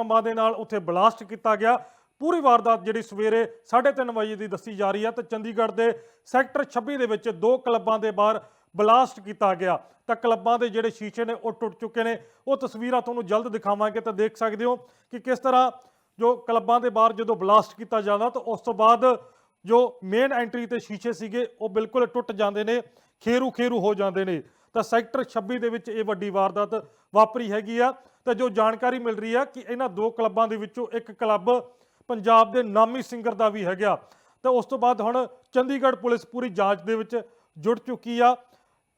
ਬੰਬਾਂ ਦੇ ਨਾਲ ਉੱਥੇ ਬਲਾਸਟ ਕੀਤਾ ਗਿਆ। ਪੂਰੀ ਵਾਰਦਾਤ ਜਿਹੜੀ ਸਵੇਰੇ 3:30 ਵਜੇ ਦੀ ਦੱਸੀ ਜਾ ਰਹੀ ਹੈ ਤੇ ਚੰਡੀਗੜ੍ਹ ਦੇ ਸੈਕਟਰ 26 ਦੇ ਵਿੱਚ ਦੋ ਕਲੱਬਾਂ ਦੇ ਬਾਹਰ ਬਲਾਸਟ ਕੀਤਾ ਗਿਆ। ਤਾਂ ਕਲੱਬਾਂ ਦੇ ਜਿਹੜੇ ਸ਼ੀਸ਼ੇ ਨੇ ਉਹ ਟੁੱਟ ਚੁੱਕੇ ਨੇ। ਉਹ ਤਸਵੀਰਾਂ ਤੁਹਾਨੂੰ ਜਲਦ ਦਿਖਾਵਾਂਗੇ ਤਾਂ ਦੇਖ ਸਕਦੇ ਹੋ ਕਿ ਕਿਸ ਤਰ੍ਹਾਂ ਜੋ ਕਲੱਬਾਂ ਦੇ ਬਾਹਰ ਜਦੋਂ ਬਲਾਸਟ ਕੀਤਾ ਜਾਂਦਾ ਤਾਂ ਉਸ ਤੋਂ ਬਾਅਦ ਜੋ ਮੇਨ ਐਂਟਰੀ ਤੇ ਸ਼ੀਸ਼ੇ ਸੀਗੇ ਉਹ ਬਿਲਕੁਲ ਟੁੱਟ ਜਾਂਦੇ ਨੇ ਖੇਰੂ ਖੇਰੂ ਹੋ ਜਾਂਦੇ ਨੇ। ਤਾਂ ਸੈਕਟਰ 26 ਦੇ ਵਿੱਚ ਇਹ ਵੱਡੀ ਵਾਰਦਾਤ ਵਾਪਰੀ ਹੈਗੀ ਆ। ਤਾਂ ਜੋ ਜਾਣਕਾਰੀ ਮਿਲ ਰਹੀ ਆ ਕਿ ਇਹਨਾਂ ਦੋ ਕਲੱਬਾਂ ਦੇ ਵਿੱਚੋਂ ਇੱਕ ਕਲੱਬ ਪੰਜਾਬ ਦੇ ਨਾਮੀ ਸਿੰਗਰ ਦਾ ਵੀ ਹੈਗਾ। ਤਾਂ ਉਸ ਤੋਂ ਬਾਅਦ ਹੁਣ ਚੰਡੀਗੜ੍ਹ ਪੁਲਿਸ ਪੂਰੀ ਜਾਂਚ ਦੇ ਵਿੱਚ ਜੁੜ ਚੁੱਕੀ ਆ।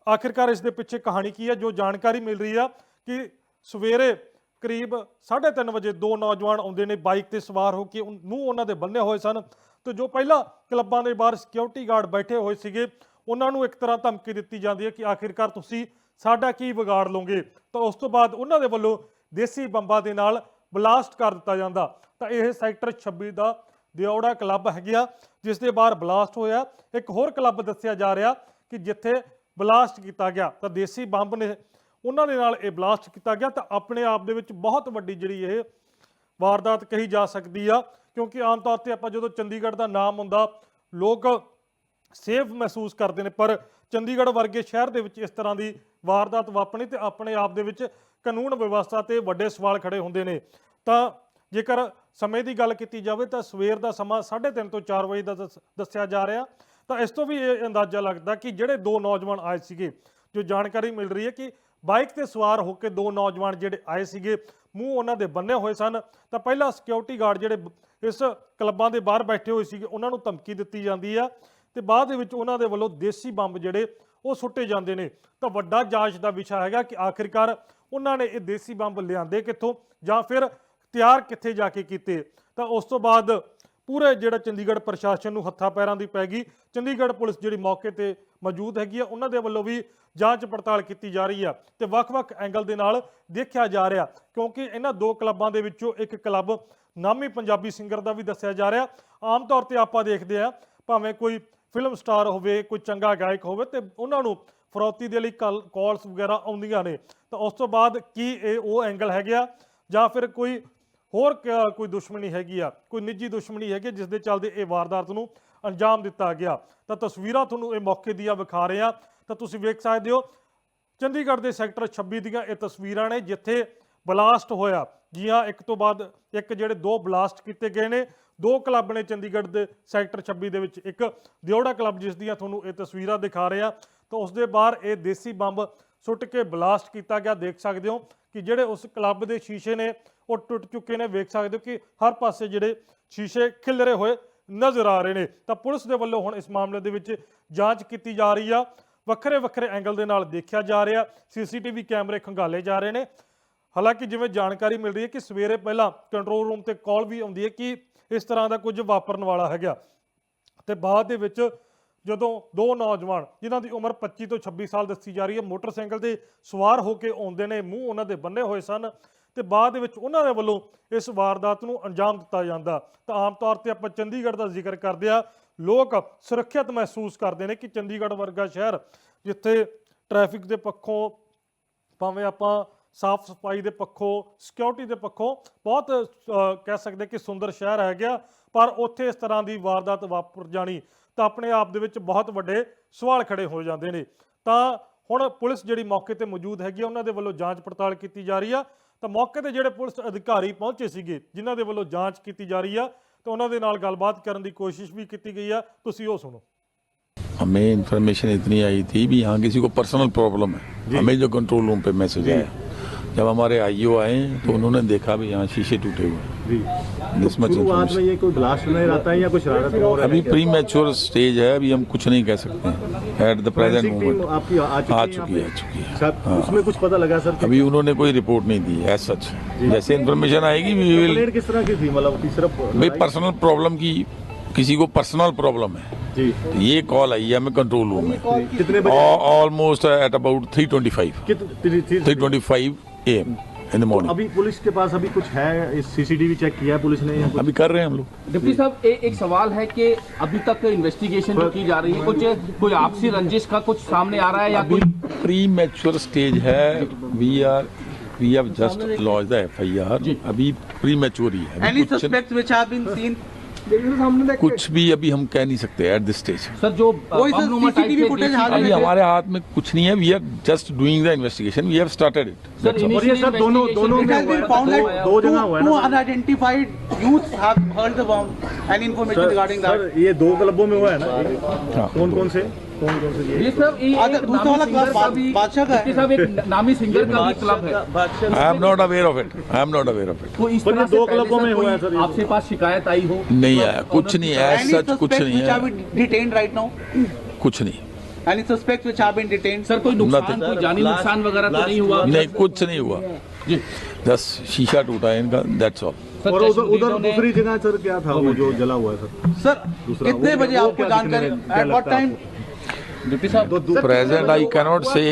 ਆਖਿਰਕਾਰ ਇਸ ਦੇ ਪਿੱਛੇ ਕਹਾਣੀ ਕੀ ਹੈ ਜੋ ਜਾਣਕਾਰੀ ਮਿਲ ਰਹੀ ਆ ਕਿ ਸਵੇਰੇ ਕਰੀਬ 3:30 ਵਜੇ ਦੋ ਨੌਜਵਾਨ ਆਉਂਦੇ ਨੇ ਬਾਈਕ ਤੇ ਸਵਾਰ ਹੋ ਕੇ, ਉਨ- ਉਹਨਾਂ ਦੇ ਬੰਨੇ ਹੋਏ ਸਨ। ਤੇ ਜੋ ਪਹਿਲਾਂ ਕਲੱਬਾਂ ਦੇ ਬਾਹਰ ਸਿਕਿਉਰਿਟੀ ਗਾਰਡ ਬੈਠੇ ਹੋਏ ਸੀਗੇ ਉਹਨਾਂ ਨੂੰ ਇੱਕ ਤਰ੍ਹਾਂ ਧਮਕੀ ਦਿੱਤੀ ਜਾਂਦੀ ਹੈ ਕਿ ਆਖਿਰਕਾਰ ਤੁਸੀਂ ਸਾਡਾ ਕੀ ਵਿਗਾੜ ਲਓਗੇ? ਤਾਂ ਉਸ ਤੋਂ ਬਾਅਦ ਉਹਨਾਂ ਦੇ ਵੱਲੋਂ ਦੇਸੀ ਬੰਬਾਂ ਦੇ ਨਾਲ ਬਲਾਸਟ ਕਰ ਦਿੱਤਾ ਜਾਂਦਾ। ਤਾਂ ਇਹ ਸੈਕਟਰ 26 ਦਾ ਦਿਉੜਾ ਕਲੱਬ ਹੈਗਾ ਜਿਸ ਦੇ ਬਾਹਰ ਬਲਾਸਟ ਹੋਇਆ। ਇੱਕ ਹੋਰ ਕਲੱਬ ਦੱਸਿਆ ਜਾ ਰਿਹਾ ਕਿ ਜਿੱਥੇ ਬਲਾਸਟ ਕੀਤਾ ਗਿਆ, ਤਾਂ ਦੇਸੀ ਬੰਬ ਨੇ ਉਹਨਾਂ ਦੇ ਨਾਲ ਇਹ ਬਲਾਸਟ ਕੀਤਾ ਗਿਆ। ਤਾਂ ਆਪਣੇ ਆਪ ਦੇ ਵਿੱਚ ਬਹੁਤ ਵੱਡੀ ਜਿਹੜੀ ਇਹ ਵਾਰਦਾਤ ਕਹੀ ਜਾ ਸਕਦੀ ਆ, ਕਿਉਂਕਿ ਆਮ ਤੌਰ ਤੇ ਆਪਾਂ ਜਦੋਂ ਚੰਡੀਗੜ੍ਹ ਦਾ ਨਾਮ ਹੁੰਦਾ, ਲੋਕ ਸੇਫ ਮਹਿਸੂਸ ਕਰਦੇ ਨੇ, ਪਰ ਚੰਡੀਗੜ੍ਹ ਵਰਗੇ ਸ਼ਹਿਰ ਦੇ ਵਿੱਚ ਇਸ ਤਰ੍ਹਾਂ ਦੀ ਵਾਰਦਾਤ ਵਾਪਰਨੀ ਤੇ ਆਪਣੇ ਆਪ ਦੇ ਵਿੱਚ ਕਾਨੂੰਨ ਵਿਵਸਥਾ ਤੇ ਵੱਡੇ ਸਵਾਲ ਖੜੇ ਹੁੰਦੇ ਨੇ। ਤਾਂ ਜੇਕਰ ਸਮੇਂ ਦੀ ਗੱਲ ਕੀਤੀ ਜਾਵੇ ਤਾਂ ਸਵੇਰ ਦਾ ਸਮਾਂ 3:30 ਤੋਂ 4 ਵਜੇ ਦਾ ਦੱਸ- ਦੱਸਿਆ ਜਾ ਰਿਹਾ। ਤਾਂ ਇਸ ਤੋਂ ਵੀ ਇਹ ਅੰਦਾਜ਼ਾ ਲੱਗਦਾ ਕਿ ਜਿਹੜੇ ਦੋ ਨੌਜਵਾਨ ਆਏ ਸੀਗੇ, ਜੋ ਜਾਣਕਾਰੀ ਮਿਲ ਰਹੀ ਹੈ ਕਿ ਬਾਈਕ ਤੇ ਸਵਾਰ ਹੋ ਕੇ ਦੋ ਨੌਜਵਾਨ ਜਿਹੜੇ ਆਏ ਸੀਗੇ, ਮੂੰਹ ਉਹਨਾਂ ਦੇ ਬੰਨੇ ਹੋਏ ਸਨ। ਤਾਂ ਪਹਿਲਾਂ ਸਿਕਿਉਰਿਟੀ ਗਾਰਡ ਜਿਹੜੇ ਇਸ ਕਲੱਬਾਂ ਦੇ ਬਾਹਰ ਬੈਠੇ ਹੋਏ ਸੀਗੇ, ਉਹਨਾਂ ਨੂੰ ਧਮਕੀ ਦਿੱਤੀ ਜਾਂਦੀ ਆ। ਤੇ ਬਾਅਦ ਦੇ ਵਿੱਚ ਉਹਨਾਂ ਦੇ ਵੱਲੋਂ ਦੇਸੀ ਬੰਬ ਜਿਹੜੇ ਉਹ ਸੁੱਟੇ ਜਾਂਦੇ ਨੇ। ਤਾਂ ਵੱਡਾ ਜਾਂਚ ਦਾ ਵਿਸ਼ਾ ਹੈਗਾ ਕਿ ਆਖਿਰਕਾਰ ਉਹਨਾਂ ਨੇ ਇਹ ਦੇਸੀ ਬੰਬ ਲਿਆਂਦੇ ਕਿੱਥੋਂ ਜਾਂ ਫਿਰ ਤਿਆਰ ਕਿੱਥੇ ਜਾ ਕੇ ਕੀਤੇ। ਤਾਂ ਉਸ ਤੋਂ ਬਾਅਦ ਪੂਰੇ ਜਿਹੜਾ ਚੰਡੀਗੜ੍ਹ ਪ੍ਰਸ਼ਾਸਨ ਨੂੰ ਹੱਥਾਂ ਪੈਰਾਂ ਦੀ ਪੈ ਗਈ। ਚੰਡੀਗੜ੍ਹ ਪੁਲਿਸ ਜਿਹੜੀ ਮੌਕੇ ਤੇ ਮੌਜੂਦ ਹੈਗੀ ਆ, ਉਹਨਾਂ ਦੇ ਵੱਲੋਂ ਵੀ ਜਾਂਚ ਪੜਤਾਲ ਕੀਤੀ ਜਾ ਰਹੀ ਆ। ਤੇ ਵੱਖ-ਵੱਖ ਐਂਗਲ ਦੇ ਨਾਲ ਦੇਖਿਆ ਜਾ ਰਿਹਾ, ਕਿਉਂਕਿ ਇਹਨਾਂ ਦੋ ਕਲੱਬਾਂ ਦੇ ਵਿੱਚੋਂ ਇੱਕ ਕਲੱਬ ਨਾਮੀ ਪੰਜਾਬੀ ਸਿੰਗਰ ਦਾ ਵੀ ਦੱਸਿਆ ਜਾ ਰਿਹਾ। ਆਮ ਤੌਰ ਤੇ ਆਪਾਂ ਦੇਖਦੇ ਆ, ਭਾਵੇਂ ਕੋਈ ਫਿਲਮ ਸਟਾਰ ਹੋਵੇ, ਕੋਈ ਚੰਗਾ ਗਾਇਕ ਹੋਵੇ ਤੇ ਉਹਨਾਂ ਨੂੰ ਫਰੋਤੀ ਦੇ ਲਈ ਕਾਲਸ ਵਗੈਰਾ ਆਉਂਦੀਆਂ ਨੇ। ਤਾਂ ਉਸ ਤੋਂ ਬਾਅਦ ਕੀ ਇਹ ਉਹ ਐਂਗਲ ਹੈਗਾ ਜਾਂ ਫਿਰ ਕੋਈ ਹੋਰ ਕ- ਕੋਈ ਦੁਸ਼ਮਣੀ ਹੈਗੀ ਆ? ਕੋਈ ਨਿੱਜੀ ਦੁਸ਼ਮਣੀ ਹੈਗੀ ਜਿਸ ਦੇ ਚੱਲਦੇ ਇਹ ਵਾਰਦਾਤ ਨੂੰ ਅੰਜਾਮ ਦਿੱਤਾ ਗਿਆ? ਤਾਂ ਤਸਵੀਰਾਂ ਤੁਹਾਨੂੰ ਇਹ ਮੌਕੇ ਦੀਆਂ ਵਿਖਾ ਰਹੇ ਆ। ਤਾਂ ਤੁਸੀਂ ਵੇਖ ਸਕਦੇ ਹੋ, ਚੰਡੀਗੜ੍ਹ ਦੇ ਸੈਕਟਰ 26 ਦੀਆਂ ਇਹ ਤਸਵੀਰਾਂ ਨੇ, ਜਿੱਥੇ ਬਲਾਸਟ ਹੋਇਆ। ਜੀ ਹਾਂ ਇੱਕ ਤੋਂ ਬਾਅਦ ਇੱਕ ਜਿਹੜੇ ਦੋ ਬਲਾਸਟ ਕੀਤੇ ਗਏ ਨੇ, ਦੋ ਕਲੱਬ ਨੇ ਚੰਡੀਗੜ੍ਹ ਦੇ ਸੈਕਟਰ 26 ਦੇ ਵਿੱਚ, ਇੱਕ ਦਿਉੜਾ ਕਲੱਬ ਜਿਸ ਦੀਆਂ ਤੁਹਾਨੂੰ ਇਹ ਤਸਵੀਰਾਂ ਦਿਖਾ ਰਹੇ ਆ ਤਾਂ ਉਸ ਦੇ ਬਾਹਰ ਇਹ ਦੇਸੀ ਬੰਬ ਸੁੱਟ ਕੇ ਬਲਾਸਟ ਕੀਤਾ ਗਿਆ, ਦੇਖ ਸਕਦੇ ਹੋ ਕਿ ਜਿਹੜੇ ਉਸ ਕਲੱਬ ਦੇ ਸ਼ੀਸ਼ੇ ਨੇ, ਉਹ ਟੁੱਟ ਚੁੱਕੇ ਨੇ, ਵੇਖ ਸਕਦੇ ਹੋ ਕਿ ਹਰ ਪਾਸੇ ਜਿਹੜੇ ਸ਼ੀਸ਼ੇ ਖਿਲਰੇ ਹੋਏ ਨਜ਼ਰ ਆ ਰਹੇ ਨੇ। ਤਾਂ ਪੁਲਿਸ ਦੇ ਵੱਲੋਂ ਹੁਣ ਇਸ ਮਾਮਲੇ ਦੇ ਵਿੱਚ ਜਾਂਚ ਕੀਤੀ ਜਾ ਰਹੀ ਆ। ਵੱਖਰੇ ਵੱਖਰੇ ਐਂਗਲ ਦੇ ਨਾਲ ਦੇਖਿਆ ਜਾ ਰਿਹਾ, ਸੀਸੀਟੀਵੀ ਕੈਮਰੇ ਖੰਗਾਲੇ ਜਾ ਰਹੇ ਨੇ। ਹਾਲਾਂਕਿ ਜਿਵੇਂ ਜਾਣਕਾਰੀ ਮਿਲ ਰਹੀ ਹੈ ਕਿ ਸਵੇਰੇ ਪਹਿਲਾਂ ਕੰਟਰੋਲ ਰੂਮ ਤੇ ਕਾਲ ਵੀ ਆਉਂਦੀ ਹੈ ਕਿ ਇਸ ਤਰ੍ਹਾਂ ਦਾ ਕੁਝ ਵਾਪਰਨ ਵਾਲਾ ਹੈਗਾ। ਤੇ ਬਾਅਦ ਦੇ ਵਿੱਚ ਜਦੋਂ ਦੋ ਨੌਜਵਾਨ, ਜਿਨ੍ਹਾਂ ਦੀ ਉਮਰ 25 ਤੋਂ 26 ਸਾਲ ਦੱਸੀ ਜਾ ਰਹੀ ਹੈ, ਮੋਟਰਸਾਈਕਲ ਤੇ ਸਵਾਰ ਹੋ ਕੇ ਆਉਂਦੇ ਨੇ, ਮੂੰਹ ਉਹਨਾਂ ਦੇ ਬੰਨੇ ਹੋਏ ਸਨ, ਤੇ ਬਾਅਦ ਦੇ ਵਿੱਚ ਉਹਨਾਂ ਦੇ ਵੱਲੋਂ ਇਸ ਵਾਰਦਾਤ ਨੂੰ ਅੰਜਾਮ ਦਿੱਤਾ ਜਾਂਦਾ। ਤਾਂ ਆਮ ਤੌਰ ਤੇ ਆਪਾਂ ਚੰਡੀਗੜ੍ਹ ਦਾ ਜ਼ਿਕਰ ਕਰਦੇ ਆ ਲੋਕ ਸੁਰੱਖਿਅਤ ਮਹਿਸੂਸ ਕਰਦੇ ਨੇ ਕਿ ਚੰਡੀਗੜ੍ਹ ਵਰਗਾ ਸ਼ਹਿਰ, ਜਿੱਥੇ ਟ੍ਰੈਫਿਕ ਦੇ ਪੱਖੋਂ ਭਾਵੇਂ ਆਪਾਂ ਸਾਫ਼ ਸਫਾਈ ਦੇ ਪੱਖੋਂ ਸਿਕਿਉਰਿਟੀ ਦੇ ਪੱਖੋਂ ਬਹੁਤ ਅ, ਕਹਿ ਸਕਦੇ ਕਿ ਸੁੰਦਰ ਸ਼ਹਿਰ ਹੈ ਗਿਆ ਪਰ ਉੱਥੇ ਇਸ ਤਰ੍ਹਾਂ ਦੀ ਵਾਰਦਾਤ ਵਾਪਰ ਜਾਣੀ ਤਾਂ ਆਪਣੇ ਆਪ ਦੇ ਵਿੱਚ ਬਹੁਤ ਵੱਡੇ ਸਵਾਲ ਖੜੇ ਹੋ ਜਾਂਦੇ ਨੇ ਤਾਂ ਹੁਣ ਪੁਲਿਸ ਜਿਹੜੀ ਮੌਕੇ ਤੇ ਮੌਜੂਦ ਹੈਗੀ ਆ, ਉਹਨਾਂ ਦੇ ਵੱਲੋਂ ਜਾਂਚ ਪੜਤਾਲ ਕੀਤੀ ਜਾ ਰਹੀ ਆ ਤਾਂ ਮੌਕੇ ਤੇ ਜਿਹੜੇ ਪੁਲਿਸ ਅਧਿਕਾਰੀ ਪਹੁੰਚੇ ਸੀਗੇ ਜਿਨ੍ਹਾਂ ਦੇ ਵੱਲੋਂ ਜਾਂਚ ਕੀਤੀ ਜਾ ਰਹੀ ਆ ਤਾਂ ਉਹਨਾਂ ਦੇ ਨਾਲ ਗੱਲਬਾਤ ਕਰਨ ਦੀ ਕੋਸ਼ਿਸ਼ ਵੀ ਕੀਤੀ ਗਈ ਆ ਤੁਸੀਂ ਉਹ ਸੁਣੋ हमें इन्फॉर्मेशन इतनी आई थी भी यहाँ किसी को पर्सनल प्रॉब्लम है हमें जो कंट्रोल रूम पे मैसेज आया जब हमारे आईओ आए तो उन्होंने देखा भी यहाँ शीशे टूटे हुए हैं। में. ये कोई ब्लास्ट है या हो रहा अभी प्री मैच्योर स्टेज है अभी हम कुछ नहीं कह सकते हैं। एट द प्रेजेंट मोमेंट आपकी आ चुकी आ है चुकी है आ चुकी है। उसमें कुछ पता लगा सर अभी उन्होंने कोई रिपोर्ट नहीं दी है सच जैसे इन्फॉर्मेशन आएगी किस तरह की थी? मतलब सिर्फ़ भाई पर्सनल प्रॉब्लम की किसी को पर्सनल प्रॉब्लम है। जी। तो ये कॉल आई है हमें कंट्रोल रूम में। Almost at about three twenty five three twenty five M in the morning अभी पुलिस के पास अभी कुछ है इस सीसीटीवी चेक किया है पुलिस ने या कुछ अभी कर रहे हैं हम लोग डिप्टी साहब ए, एक सवाल है कि अभी तक इन्वेस्टिगेशन जो की जा रही है कुछ कोई आपसी रंजिश का कुछ सामने आ रहा है या अभी कोई प्री मैच्योर स्टेज है we are we have just launch the FIR अभी प्री मैच्योर ही है Any अभी कुछ, suspects which have been seen? कुछ भी अभी हम कह नहीं सकते एट दिस स्टेज सर जो सीसीटीवी फुटेज अभी हमारे हाथ में कुछ नहीं है we are just doing the investigation we have started it ये सर दोनों दोनों दो जगह हुआ है unidentified youth have heard the end information regarding that ये दो क्लबों में हुआ है ना? हाँ। कौन कौन से? कौन कौन से ये ये सब ये अच्छा, दूसरा वाला क्लब बादशाह का है? इसके एक नामी सिंगर का भी क्लब है। I am not aware of it I am not aware of it तो इस तरह दो क्लबों में हुआ है सर आपके पास शिकायत आई हो? नहीं आया कुछ नहीं है सच कुछ नहीं है। been detained right कुछ नहीं। Any suspects which have been detained? Sir कोई नुकसान कोई जानी नुकसान वगैरह तो नहीं हुआ? नहीं कुछ नहीं हुआ। जी। बस शीशा टूटा है इनका दैट्स ऑल सर और उधर उधर दूसरी जगह सर क्या था वो जो जला हुआ है सर? सर कितने बजे आपको जानकारी दिखने में क्या प्रेजेंट आई कैनॉट से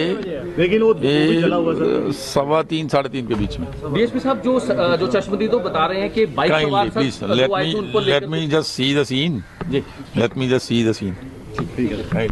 लेकिन वो सवा तीन साढ़े तीन के बीच में। डीएसपी साहब जो जो चश्मदीदों बता रहे हैं कि बाइक सवार please let me let me just see the scene ji. Let me just see the scene ठीक है।